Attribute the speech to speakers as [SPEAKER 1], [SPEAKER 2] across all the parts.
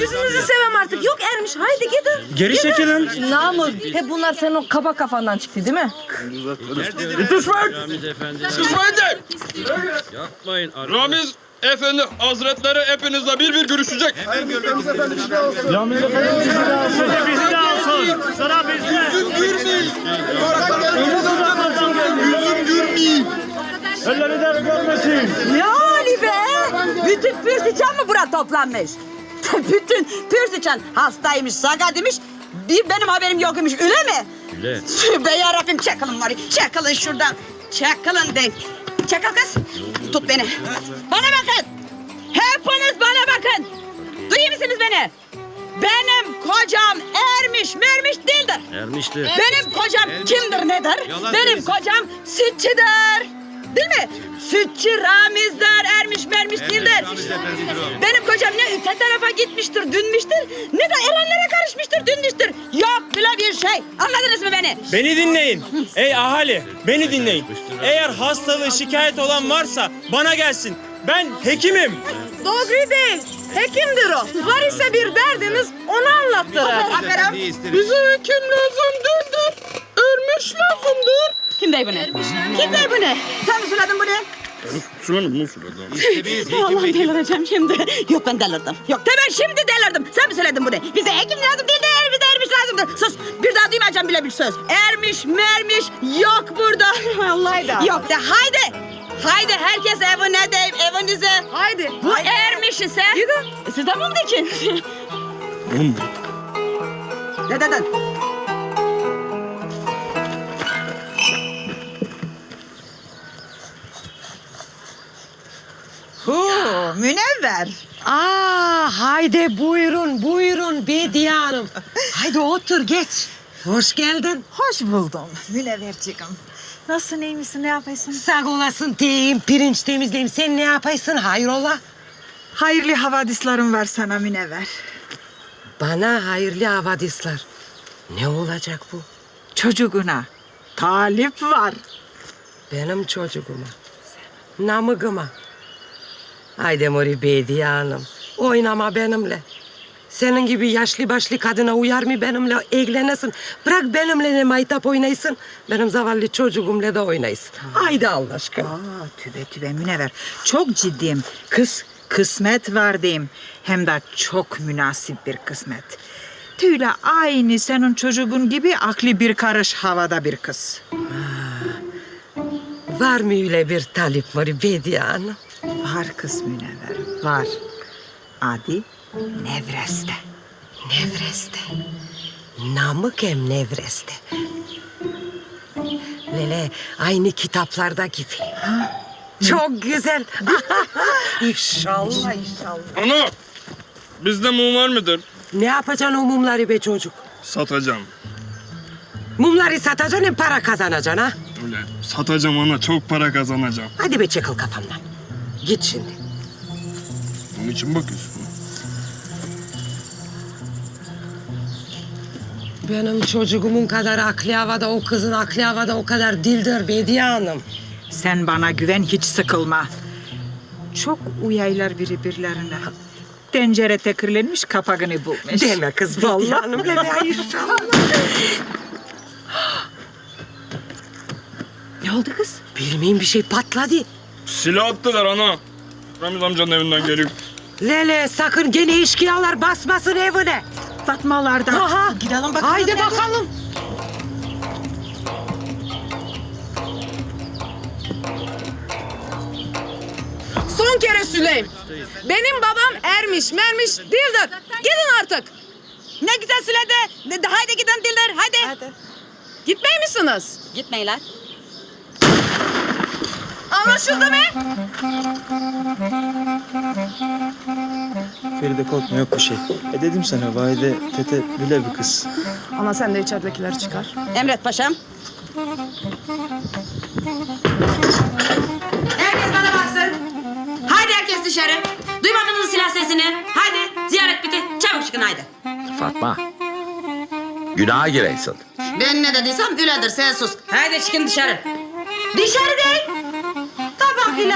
[SPEAKER 1] dizinizi sevem artık. Yok ermiş. Haydi gidin.
[SPEAKER 2] Geri çekilin.
[SPEAKER 1] Namık. Hep bunlar senin o kaba kafandan çıktı değil mi?
[SPEAKER 3] Yapmayın. Ramiz Efendi Hazretleri hepinizle bir bir görüşecek.
[SPEAKER 2] Elleri de görmesin.
[SPEAKER 4] Ne hali be? Bütün Pürsüçan mı bura toplanmış? Bütün Pürsüçan hastaymış, sakatıymış. Bir benim haberim yokmuş, öyle mi?
[SPEAKER 3] Öyle.
[SPEAKER 4] Tövbe yarabbim, çakılın var. Çakılın şuradan. Çakılın de. Çakıl kız. Tut beni. Bana bakın. Hepiniz bana bakın. Duyuyor musunuz beni? Benim kocam ermiş mermiş değildir.
[SPEAKER 3] Ermişti.
[SPEAKER 4] Benim kocam kimdir nedir?
[SPEAKER 3] Yalan
[SPEAKER 4] Benim
[SPEAKER 3] söylüyorsun.
[SPEAKER 4] kocam sütçüdür. Değil mi? Sütçü Ramiz'dir, ermiş mermiş
[SPEAKER 3] o.
[SPEAKER 4] Benim kocam ne öte tarafa gitmiştir, dünmüştür, ne de erenlere karışmıştır, dünmüştür. Yok bile bir şey. Anladınız mı beni?
[SPEAKER 2] Beni dinleyin. Ey ahali, beni dinleyin. Eğer hastalığı şikayet olan varsa bana gelsin. Ben hekimim.
[SPEAKER 1] Doğru değil. Hekimdir o. Var ise bir derdiniz onu anlattırır.
[SPEAKER 4] Aferin.
[SPEAKER 1] Bize hekim lazım değildir. Ölmüş lazımdır.
[SPEAKER 4] Kim dey bunu? Kim dey bunu? Sen mi söyledin bunu?
[SPEAKER 3] Sulanım mı suladım?
[SPEAKER 4] Vallahi delireceğim şimdi. Yok ben delirdim. Yok de ben şimdi delirdim. Sen mi söyledin bunu? Bize hekim lazım değil de bize ermiş lazımdır. Sus bir daha duymayacağım bile bir söz. Ermiş mermiş yok burada.
[SPEAKER 1] Vallahi da.
[SPEAKER 4] Yok de haydi. Haydi herkes evine de evinize.
[SPEAKER 1] Haydi.
[SPEAKER 4] Bu ermiş ise. Gidin. Siz de mum dikin. Ne dedin?
[SPEAKER 5] Münevver.
[SPEAKER 6] Aa, haydi buyurun, buyurun Bediye Hanım. Haydi otur geç. Hoş geldin.
[SPEAKER 5] Hoş buldum münevverciğim. Nasılsın, iyi misin, ne yapıyorsun?
[SPEAKER 6] Sağ olasın diyeyim, pirinç temizleyeyim. Sen ne yapaysın hayrola?
[SPEAKER 5] Hayırlı havadislerim var sana münevver.
[SPEAKER 6] Bana hayırlı havadisler. Ne olacak bu?
[SPEAKER 5] Çocuğuna talip var.
[SPEAKER 6] Benim çocuğuma. Namıgıma. Haydi Mori Bediye Hanım. Oynama benimle. Senin gibi yaşlı başlı kadına uyar mı benimle evlenesin? Bırak benimle ne maytap oynaysın. Benim zavallı çocuğumla da oynaysın. Haydi Allah aşkına.
[SPEAKER 5] Aa, tübe tübe münevver. Çok ciddiyim. Kız kısmet var diyeyim. Hem de çok münasip bir kısmet. Tüyle aynı senin çocuğun gibi aklı bir karış havada bir kız.
[SPEAKER 6] Var mı öyle bir talip Mori Bediye Hanım?
[SPEAKER 5] Var kız münevver, var. Adi Nevreste.
[SPEAKER 6] Nevreste. Namık hem Nevreste. Lele aynı kitaplarda gibi. Çok güzel. inşallah inşallah.
[SPEAKER 3] Ana! Bizde mum var mıdır?
[SPEAKER 6] Ne yapacaksın o mumları be çocuk?
[SPEAKER 3] Satacağım.
[SPEAKER 6] Mumları satacaksın hem para kazanacaksın ha.
[SPEAKER 3] Öyle satacağım ana çok para kazanacağım.
[SPEAKER 6] Hadi be çekil kafamdan. Git şimdi.
[SPEAKER 3] Bunun için bakıyorsun.
[SPEAKER 6] Benim çocuğumun kadar aklı havada, o kızın aklı havada o kadar dildir Bediye Hanım.
[SPEAKER 5] Sen bana güven hiç sıkılma. Çok uyaylar birbirlerine. Tencere tekirlenmiş kapağını bulmuş.
[SPEAKER 6] Deme kız Bediye
[SPEAKER 5] Vallahi.
[SPEAKER 6] Hanım. Lele inşallah.
[SPEAKER 5] Ne oldu kız?
[SPEAKER 6] Bilmeyeyim bir şey patladı.
[SPEAKER 3] Silah attılar ana. Ramiz amcanın evinden geliyor.
[SPEAKER 6] Lele sakın gene eşkıyalar basmasın evine.
[SPEAKER 5] Fatmalardan.
[SPEAKER 6] Aha.
[SPEAKER 5] Gidelim bakalım.
[SPEAKER 6] Haydi
[SPEAKER 5] nerede?
[SPEAKER 6] bakalım.
[SPEAKER 1] Son kere Süleym. Benim babam ermiş mermiş değildir. Gidin artık.
[SPEAKER 4] Ne güzel söyledi. Haydi gidin dildir. Haydi.
[SPEAKER 1] Gitmey misiniz?
[SPEAKER 4] Gitmeyin lan.
[SPEAKER 1] Anlaşıldı mı?
[SPEAKER 2] Feride korkma yok bir şey. E dedim sana Vahide tete bile bir kız.
[SPEAKER 1] Ama sen de içeridekileri çıkar.
[SPEAKER 4] Emret paşam. Herkes bana baksın. Haydi herkes dışarı. Duymadınız silah sesini? Haydi ziyaret bitti. Çabuk çıkın haydi.
[SPEAKER 7] Fatma. Günaha gireysin.
[SPEAKER 4] Ben ne dediysem öyledir sen sus. Haydi çıkın dışarı. Dışarı değil. Çıkın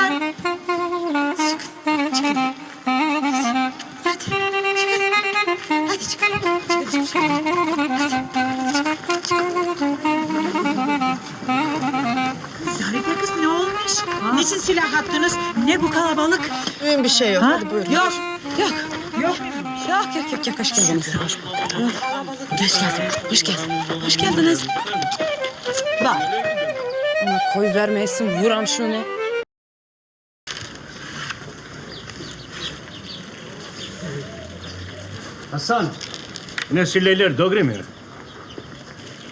[SPEAKER 4] Zarife kız ne olmuş? Niçin
[SPEAKER 5] silah attınız? Ne bu kalabalık?
[SPEAKER 1] Mühim bir şey yok.
[SPEAKER 5] Ha?
[SPEAKER 1] Hadi buyurun.
[SPEAKER 4] Yok, yok,
[SPEAKER 5] yok.
[SPEAKER 4] Yok yok yok yok hoş geldiniz. Hoş bulduk. Hoş geldin. Hoş geldin. Hoş geldiniz. Bak.
[SPEAKER 1] Ama koy vermeyesin vuram şunu.
[SPEAKER 8] Hasan, ne söylerler doğru mu?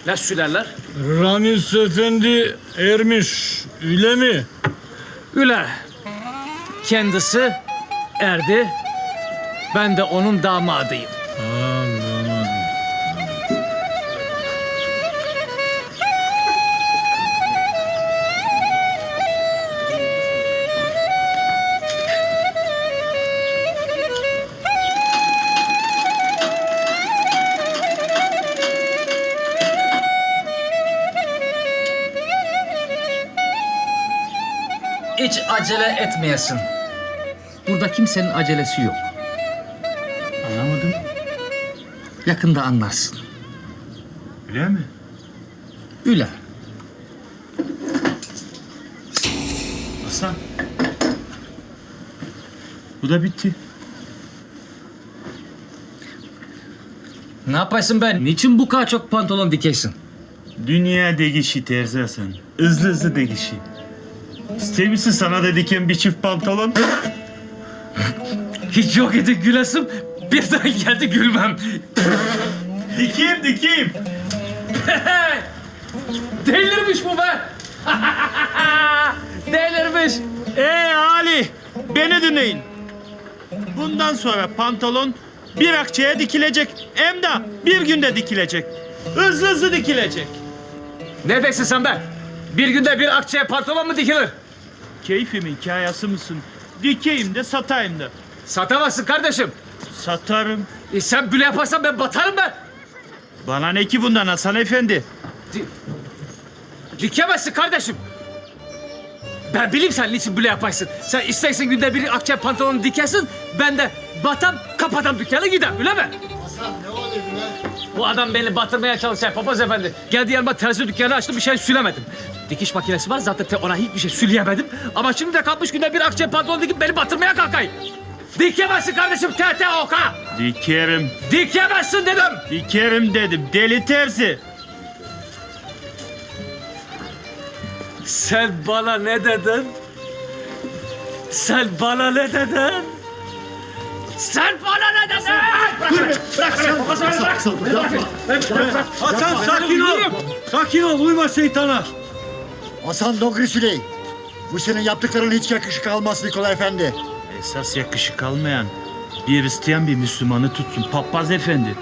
[SPEAKER 9] Ne söylerler?
[SPEAKER 3] Ramiz Efendi ermiş, öyle mi?
[SPEAKER 9] Üle. Kendisi erdi. Ben de onun damadıyım. Hiç acele etmeyesin. Burada kimsenin acelesi yok.
[SPEAKER 8] Anlamadım.
[SPEAKER 9] Yakında anlarsın.
[SPEAKER 8] Öyle mi?
[SPEAKER 9] Üle.
[SPEAKER 8] Hasan. Bu da bitti.
[SPEAKER 9] Ne yaparsın ben? Niçin bu kadar çok pantolon dikesin?
[SPEAKER 8] Dünya degişi terzi Hasan. Hızlı hızlı degişi. İster misin sana da diken bir çift pantolon?
[SPEAKER 9] Hiç yok idi gülesim. Birden geldi gülmem.
[SPEAKER 8] dikeyim dikeyim.
[SPEAKER 9] Delirmiş bu be. Delirmiş.
[SPEAKER 8] Ey Ali, beni dinleyin. Bundan sonra pantolon bir akçeye dikilecek. Hem de bir günde dikilecek. Hızlı hızlı dikilecek.
[SPEAKER 9] Ne dersin sen be? Bir günde bir akçeye pantolon mu dikilir?
[SPEAKER 8] Keyfimin hikayesi mısın? Dikeyim de satayım da.
[SPEAKER 9] Satamazsın kardeşim.
[SPEAKER 8] Satarım.
[SPEAKER 9] E sen böyle yaparsan ben batarım ben.
[SPEAKER 8] Bana ne ki bundan Hasan Efendi?
[SPEAKER 9] Dikemezsin kardeşim. Ben bileyim sen niçin böyle yaparsın. Sen istersen günde bir akçe pantolonu dikersin. Ben de batam kapatam dükkanı gider öyle mi? Bu adam beni batırmaya çalışıyor papaz efendi. Geldi yanıma terzi dükkanı açtım bir şey söylemedim. Dikiş makinesi var zaten te- ona hiçbir şey söyleyemedim. Ama şimdi de kalkmış günde bir akçe pantolon dikip beni batırmaya kalkayım. Dikemezsin kardeşim TTOK.
[SPEAKER 8] Dikerim.
[SPEAKER 9] Dikemezsin dedim.
[SPEAKER 8] Dikerim dedim. Deli terzi.
[SPEAKER 9] Sen bana ne dedin? Sen bana ne dedin? Sen bana ne dedin?
[SPEAKER 8] Hasan sakin ol. Sakin ol uyma şeytana.
[SPEAKER 10] Hasan Dogri Süley. Bu senin yaptıkların hiç yakışık almaz Nikola Efendi.
[SPEAKER 8] Esas yakışık almayan bir isteyen bir Müslümanı tutsun. Papaz efendi.